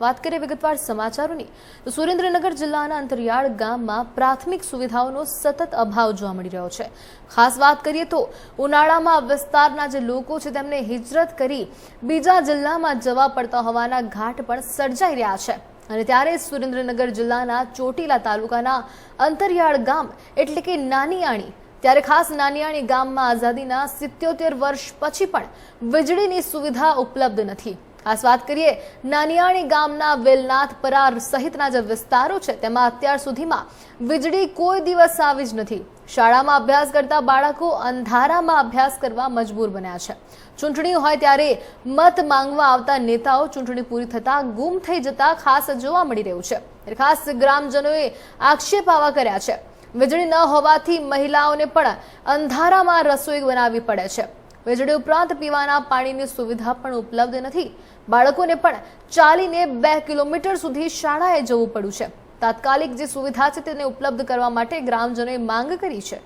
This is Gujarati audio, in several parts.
વાત કરીએ વિગતવાર સમાચારોની, તો સુરેન્દ્રનગર જિલ્લાના અંતરિયાળ ગામમાં પ્રાથમિક સુવિધાઓનો સતત અભાવ જોવા મળી રહ્યો છે. ખાસ વાત કરીએ તો, ઉનાળામાં વિસ્તારના જે લોકો છે તેમને હિજરત કરી બીજા જિલ્લામાં જવા પડતા હોવાના ઘાટ પણ સર્જાઈ રહ્યા છે. અને ત્યારે સુરેન્દ્રનગર જિલ્લાના ચોટીલા તાલુકાના અંતરિયાળ ગામ, એટલે કે નાનીયાણી, ત્યારે ખાસ નાનીયાણી ગામમાં આઝાદીના સિત્યોતેર વર્ષ પછી પણ વીજળીની સુવિધા ઉપલબ્ધ નથી. ખાસ વાત કરીએ, નાનિયાણી ગામના વેલનાથ પરાર સહિતના જે વિસ્તારો છે, તેમાં અત્યાર સુધીમાં વીજળી કોઈ દિવસ આવી જ નથી. શાળામાં અભ્યાસ કરતા બાળકો અંધારામાં અભ્યાસ કરવા મજબૂર બન્યા છે. ચૂંટણી હોય ત્યારે મત માંગવા આવતા નેતાઓ ચૂંટણી પૂરી થતા ગુમ થઈ જતા ખાસ જોવા મળી રહ્યું છે. ખાસ ગ્રામજનોએ આક્ષેપ આવા કર્યા છે. વીજળી ન હોવાથી મહિલાઓને પણ અંધારામાં રસોઈ બનાવવી પડે છે. વીજળી ઉપરાંત પીવાના પાણીની સુવિધા પણ ઉપલબ્ધ નથી. બાળકોને પણ ચાલીને બે કિલોમીટર સુધી શાળાએ જવું પડ્યું છે. તાત્કાલિક જે સુવિધા છે તેને ઉપલબ્ધ કરવા માટે ગ્રામજનોએ માંગ કરી છે.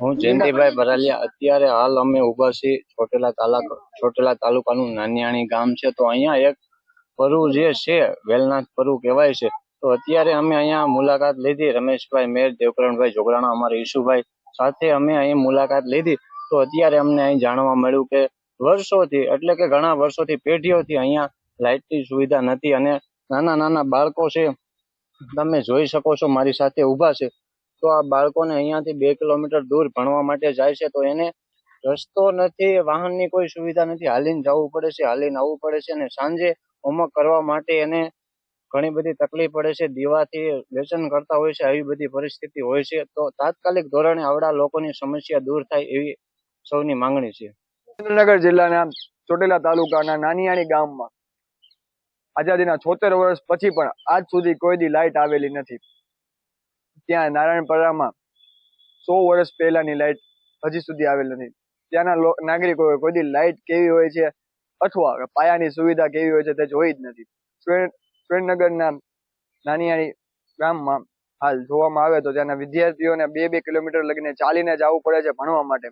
હું જયંતિભાઈ ભરાલિયા અત્યારે હાલ અમે ઊભા છીએ છોટેલા તાલુકા છોટેલા તાલુકાનું નાનિયાણી ગામ છે. તો અહીંયા એક પરુ જે છે વેલનાથ પરુ કહેવાય છે. તો અત્યારે અમે અહીંયા મુલાકાત લીધી. રમેશભાઈ મેર દેવકરણભાઈ જોગરાણા અમારા ઈશુભાઈ સાથે અમે અહીં મુલાકાત લીધી તો અત્યારે અમને અહીં જાણવા મળ્યું કે વર્ષોથી, એટલે કે ઘણા વર્ષોથી પેઢીઓથી અહીંયા લાઇટની સુવિધા નથી અને નાના નાના બાળકો છે, તમે જોઈ શકો છો મારી સાથે ઊભા છે. તો આ બાળકોને અહીંયાથી બે કિલોમીટર દૂર ભણવા માટે જાય છે તો એને રસ્તો નથી, વાહનની કોઈ સુવિધા નથી. હાલીને જવું પડે છે, હાલીને આવવું પડે છે અને સાંજે હોમવર્ક કરવા માટે એને ઘણી બધી તકલીફ પડે છે, દીવાથી વ્યસન કરતા હોય છે, આવી બધી પરિસ્થિતિ હોય છે. તો તાત્કાલિક ધોરણે આવડા લોકોની સમસ્યા દૂર થાય એવી સૌની માંગણી છે. સુરેન્દ્રનગર જિલ્લાના ચોટીલા તાલુકાના નાનિયાણી ગામમાં આઝાદીના છોતેર વર્ષ પછી પણ આજ સુધી કોઈ દી લાઇટ આવેલી નથી. ત્યાં નારાયણપરામાં સો વર્ષ પહેલાની લાઇટ હજી સુધી આવેલ નથી. ત્યાંના નાગરિકો કોઈ દી લાઇટ કેવી હોય છે અથવા પાયાની સુવિધા કેવી હોય છે તે જોઈ જ નથી. સુરેન્દ્ર- સુરેન્દ્રનગરના નાનિયાણી ગામમાં હાલ જોવામાં આવે તો ત્યાંના વિદ્યાર્થીઓને બે બે કિલોમીટર લગીને ચાલીને જવું પડે છે ભણવા માટે.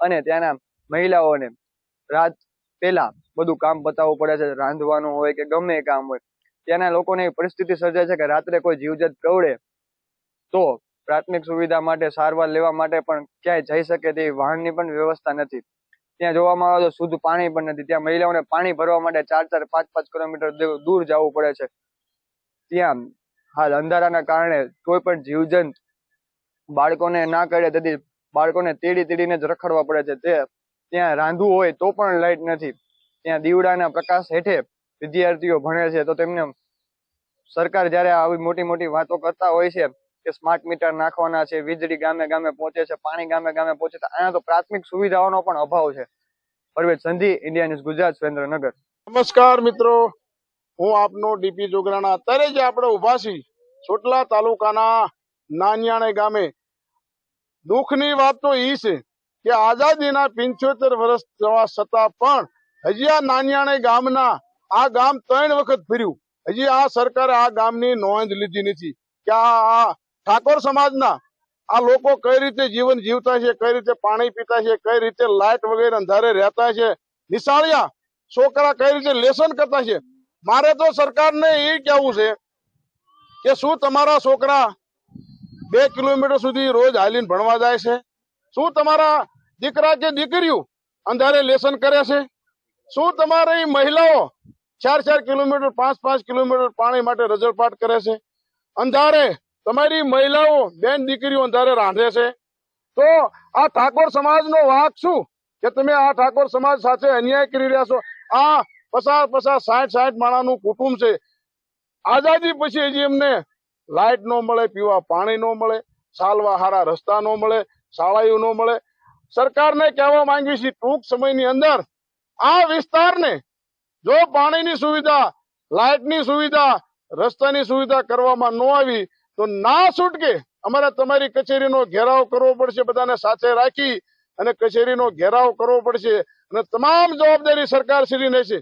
અને ત્યાંના મહિલાઓને રાત પહેલા બધું કામ પતાવવું પડે છે, રાંધવાનું હોય કે ગમે કામ હોય. ત્યાંના લોકોને એવી પરિસ્થિતિ સર્જાય છે કે રાત્રે કોઈ જીવજત કવડે તો પ્રાથમિક સુવિધા માટે સારવાર લેવા માટે પણ ક્યાંય જઈ શકે તેવી વાહનની પણ વ્યવસ્થા નથી. ત્યાં જોવામાં આવે તો શુદ્ધ પાણી પણ નથી. ત્યાં મહિલાઓને પાણી ભરવા માટે ચાર ચાર, પાંચ પાંચ કિલોમીટર દૂર- જવું પડે છે. ત્યાં હાલ અંધારાના કારણે કોઈ પણ જીવજંત બાળકોને ના કરે તેથી બાળકોને તેડી તેડીને જ રખડવા પડે છે. તે ત્યાં રાંધવું હોય તો પણ લાઇટ નથી. ત્યાં દીવડાના પ્રકાશ હેઠે વિદ્યાર્થીઓ ભણે છે. તો તેમને સરકાર જ્યારે આવી મોટી મોટી વાતો કરતા હોય છે કે સ્માર્ટ મીટર નાખવાના છે, વીજળી ગામે ગામે પહોંચે છે, પાણી ગામે ગામે પહોંચે છે. અહીંયા તો પ્રાથમિક સુવિધાઓનો પણ અભાવ છે. પરવેજ સંધી ઇન્ડિયા ન્યૂઝ ગુજરાત સુરેન્દ્રનગર નમસ્કાર મિત્રો. હું આપનો ડીપી જોગરાણા. અત્યારે જે આપણે ઊભા છીએ ચોટલા તાલુકાના નાનિયાણે ગામે. દુઃખની વાત તો ઈ છે કે આઝાદીના પિંચોતેર વર્ષ થવા છતાં પણ હજી આ નાનિયાણે ગામના આ ગામ ત્રણ વખત ફર્યું. હજી આ સરકારે આ ગામની નોંધ લીધી નથી. કે આ ઠાકોર સમાજના આ લોકો કઈ રીતે જીવન જીવતા છે, કઈ રીતે પાણી પીતા છે, કઈ રીતે લાઇટ વગેરે અંધારે રહેતા છે, નિશાળિયા છોકરા કઈ રીતે લેસન કરતા છે? મારે તો સરકારને એ કહેવું છે કે શું તમારા છોકરા બે કિલોમીટર સુધી રોજ હાલીને ભણવા જાય છે? શું તમારા દીકરા કે દીકરીઓ અંધારે લેસન કરે છે? શું તમારી મહિલાઓ ચાર ચાર કિલોમીટર, પાંચ પાંચ કિલોમીટર પાણી માટે રજળપાટ કરે છે? અંધારે તમારી મહિલાઓ, બેન દીકરીઓ અંધારે રાંધે છે. તો આ ઠાકોર સમાજનો વાંક શું? કે તમે આ ઠાકોર સમાજ સાથે અન્યાય કરી રહ્યા છો? આ પસાર પસાર સાઠ સાઠ માણાનું કુટુંબ છે. આઝાદી પછી હજી એમને લાઇટ નો મળે, પીવા પાણી નો મળે ચાલવા હારા રસ્તા નો મળે, શાળાઓ નો મળે. સરકારને કહેવા માંગી છે ટૂંક સમયની અંદર આ વિસ્તારને જો પાણીની સુવિધા લાઇટની સુવિધા, રસ્તાની સુવિધા કરવામાં ન આવી તો ના છૂટકે અમારે તમારી કચેરીનો ઘેરાવ કરવો પડશે, બધાને સાથે રાખી અને કચેરીનો ઘેરાવ કરવો પડશે અને તમામ જવાબદારી સરકાર શ્રીને છે